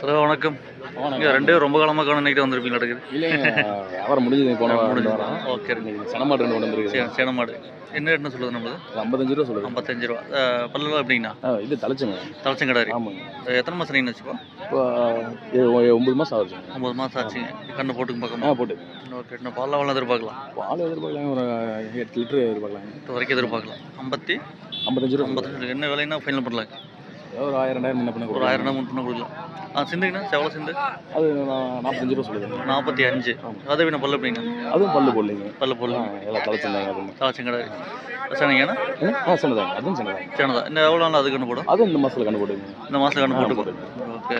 Hello வணக்கம். நீங்கள் ரெண்டு ரொம்ப காலமாக காணும் நினைக்கிட்டு வந்திருப்பீங்க நடக்குது. இல்லைங்க அவர் முடிஞ்சது சேனமாடு ரெண்டு கொண்டு சேனமாடு. என்ன ரேட்னு சொல்லுது நம்மளுக்கு ஐம்பத்தஞ்சு ரூபா சொல்லுது. ஐம்பத்தஞ்சு ரூபா. பல்லு எப்படிங்கண்ணா? இது தலைச்சங்க. தலைச்சங்கடாரு. ஆமாம் எத்தனை மாதம் நீங்கள் வச்சுப்போ இப்போ ஒம்பது மாதம் ஆச்சு ஒம்பது மாதம் ஆச்சுங்க. கண்ணு போட்டுக்கு பார்க்கமா போட்டு. ஓகே. இன்னும் பால் எவ்வளோ எதிர்பார்க்கலாம். பால் எதிர்பார்க்கலாம் ஒரு எட்டு லிட்டர் எதிர்பார்க்கலாம் வரைக்கும் எதிர்பார்க்கலாம். ஐம்பத்தி ஐம்பத்தஞ்சு ரூபா ஐம்பத்தஞ்சு என்ன விலைன்னா ஃபைனல் பண்ணலாம் ஏதோ ஒரு ஆயிரம் ரெண்டாயிரம் முன்ன பண்ண ஒரு ஆயிரம் முன் பண்ண கொடுக்கலாம். ஆ சிந்துங்கண்ணா செவலை சிந்து? அது நான் நாற்பத்தஞ்சு ரூபா சொல்லுது நாற்பத்தி அஞ்சு. அதை வேணும் பல்லு எப்படிங்க? அதுவும் பல்லு போடலைங்க. பல்லு போடல எல்லாம் தலைச்சிருந்தாங்க அதுவும் தலைச்சங்கடாரி சரிங்கண்ணா ஆ சின்னதாங்க அதுவும் சின்னதாங்க சேனதா இன்னும் எவ்வளோ நாள் அது கண்ணு போடும்? அதுவும் இந்த மாதத்தில் கண்டு போட்டுங்க இந்த மாதம் கண்ணு ஆ, போட்டு போட்டுங்க. Okay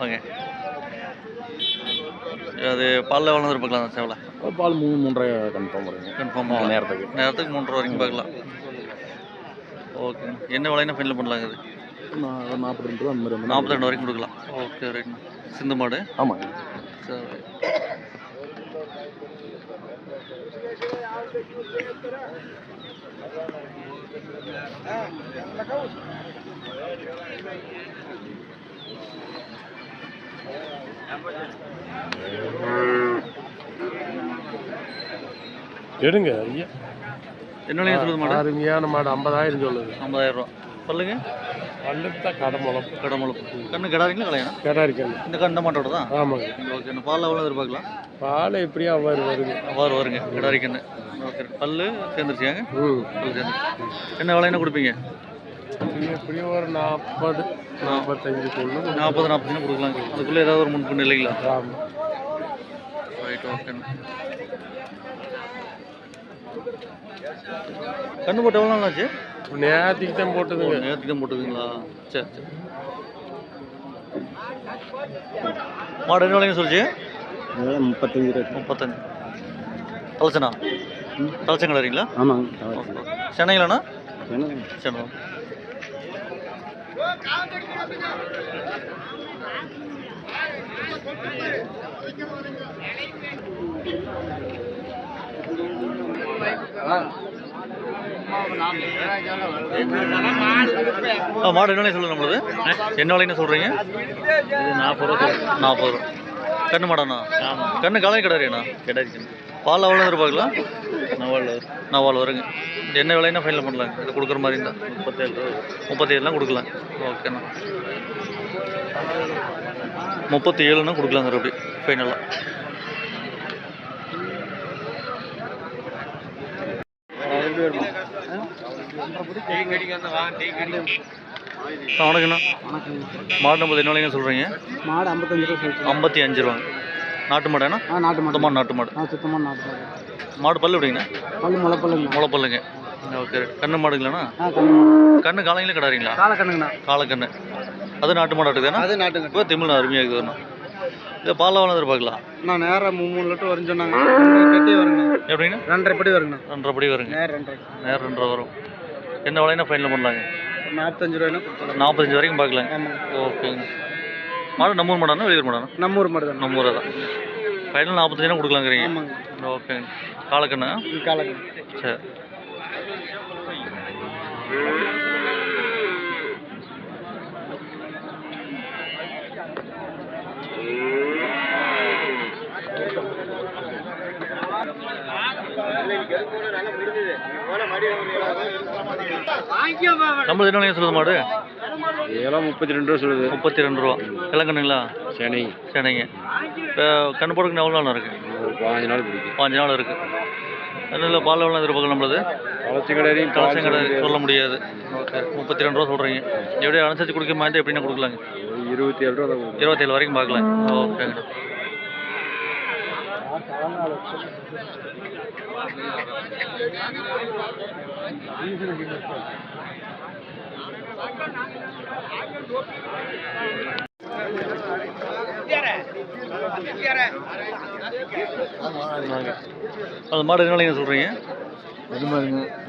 okay. அது பாலில் எவ்வளோ எதிர்பார்க்கலாம் சேவலை பால் மூணு மூன்றரை கன்ஃபார்ம் வருங்க கன்ஃபார்ம் நேரத்துக்கு. நேரத்துக்கு மூன்று ரூபா வரைக்கும் பார்க்கலாம். ஓகே. என்ன விலைன்னா ஃபைனல் பண்ணலாங்க இது? ஒரு நாற்பத்தி ரெண்டு ரூபா அந்த மாதிரி நாற்பத்தி ரெண்டு வரைக்கும் கொடுக்கலாம். ஓகே ரைட் சிந்து மாடு? ஆமாங்க. சரி. எடுங்க ஐயா. என்ன சொல்லுது மாடு? அருமையான மாடு ஐம்பதாயிரம் சொல்லுது. ஐம்பதாயிரம் ரூபா. சொல்லுங்க பல்லுக்கு தான் கடை முளம் கடமுழுப்பு கண்ணு கிடாரிங்களா கலையணா கடை இருக்கல இந்த கண்ணு மாட்டோட தான்? ஆமாங்க. ஓகே. இந்த பாலில் எவ்வளோ எதிர்பார்க்கலாம்? பால் எப்படியும் அவ்வாறு வருது. அவ்வாறு வருங்க. கிடாரி கண்ணு ஓகே. பல்லு சேர்ந்துருச்சியாங்க பல்லு சேர்ந்து என்ன விலைன்னா கொடுப்பீங்க? இது எப்படியும் ஒரு நாற்பது நாற்பத்தஞ்சு கொள்ளு நாற்பது நாற்பதுன்னு கொடுக்கலாங்க அதுக்குள்ளே ஏதாவது ஒரு முன்பின் இல்லைங்களா? ஆமாம் ரைட் ஓகே கண்ணு போட்டு எவ்வளோ நாள் ஆச்சு? நேரத்துக்கு தான் போட்டதுங்க. நேற்றுக்கு தான் போட்டுதுங்களா? சரி சரி. மாடு என்ன விலைங்க சொல்லிச்சு? முப்பத்தஞ்சு ரூபா முப்பத்தஞ்சு. தலைச்சனா தலைச்சங்கடாரிங்களா ஆமாங்க சென்னைங்களாண்ணா சென்னை. ஆ மாடு என்ன சொல்லுங்க நம்மளது? என்ன விலைன்னு சொல்கிறீங்க நாற்பது ரூபா நாற்பது ரூபா. கண்ணு மாடாண்ணா? கண்ணு கலை கிடாரியாண்ணா கிடாரி பால் எவ்வளோ எதிர்பார்க்கலாம்? நவால் நவால் வருங்க. என்ன விலைன்னா ஃபைனல் பண்ணலாம். இது கொடுக்குற மாதிரி இருந்தால் முப்பத்தேழு ரூபா முப்பத்தேழுலாம் கொடுக்கலாம். ஓகேண்ணா. முப்பத்தி ஏழுனா கொடுக்கலாங்க அப்படி ஃபைனலாக வணக்கண்ணா மாடு நம்பது என்ன சொல்கிறீங்க மாடு ஐம்பத்தஞ்சு ரூபா ஐம்பத்தி அஞ்சு ரூபாங்க. நாட்டு மாடாண்ணா நாட்டு மாடு. நாட்டு மாடு. ஆ சுத்தமான நாட்டு மாடு. மாடு பல்லு எப்படிங்கண்ணா? பல்லு முளைப்பல்லுங்கண்ணா முளைப்பல்லுங்க. ஓகே. கண்ணு மாடுங்களாண்ணா கண்ணு மாடு. காலைங்களே கிடாரிங்களா காலை கண்ணுங்கண்ணா. காலக்கண்ணு அது நாட்டு மாடாட்டுதானே அது நாட்டுங்க. இப்போ தமிழ் அருமையாக இருக்குதுண்ணா. இது பால் எவ்வளோ எதிர்பார்க்கலாம் நான் நேராக மூணு மூணு லிட்டர் வரும்னு சொன்னாங்க கட்டி வருங்கண்ணா எப்படிங்கண்ணா ரெண்டரை படி வருங்கண்ணா ரெண்டரை படி வருங்க. நேரம் ரெண்டரை. நேரம் ரெண்டரை வரும். என்ன விலைன்னா ஃபைனல் பண்ணலாங்க? நாற்பத்தஞ்சு ரூபாய்னா நாற்பத்தஞ்சு வரைக்கும் பார்க்கலாங்க. ஓகேங்க. மாடு நம்ம ஊர் மாடானா வெளியூர் மாடானா? நம்ம ஊர் மாடு தானே நம்ம ஊரை தான். ஃபைனல் நாற்பத்தஞ்சுனா கொடுக்கலாங்கிறீங்க? ஓகேங்க. காலக்கண்ணா இது காலை கண்ணு சரி. நம்ம என்ன சொல்லுது மாடு? இதெல்லாம் முப்பத்தி ரெண்டு ரூபா சொல்லுது. முப்பத்தி ரெண்டு ரூபா. இளங்கண்ணுங்களா சனி. சரிங்க இப்போ கண்ணு போடுறதுக்கு எவ்வளோ நாள் இருக்குது பாஞ்சு நாள் பிடிக்கும் பாஞ்சு நாள் இருக்குது அதில் பால் எவ்வளோ எதிர்பார்க்கலாம் நம்மளது? கலச்சி கடையும் கலசம் கிடையாது சொல்ல முடியாது. ஓகே. முப்பத்தி ரெண்டு ரூபா சொல்கிறீங்க எப்படியும் அனுசரித்து கொடுக்க மாதிரி எப்படின்னா கொடுக்கலாங்க? இருபத்தி ஏழு ரூபா இருபத்தேழு வரைக்கும் பார்க்கலாம். ஓகேங்க. அது மாடு என்ன விலைங்க சொல்கிறீங்க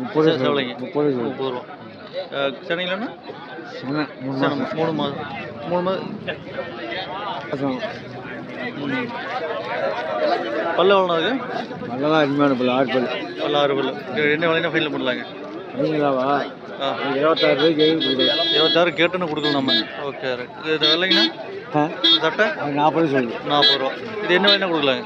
முப்பது செவலைங்க. முப்பது முப்பது ரூபா. சென்னையிலண்ணா சின்ன மூணு மாதம் மூணு மாதம். பல்லு எவ்வளோ இருக்கு? நல்லா அருமையான பல் ஆறு பல் பல்லு ஆறு பல்லு. இது என்ன விலைன்னா ஃபைனல் பண்ணலாங்க. நீங்களாவா இருபத்தாறு ரூபாய்க்கு இருபத்தாறு கேட்டுன்னு கொடுக்கலாம் நம்ம. ஓகே ரைட் இது வெள்ளைங்கண்ணா ஆ? சட்டை? நாற்பது சொல்லுது. நாற்பது ரூபா. இது என்ன வேணா கொடுக்கலாங்க?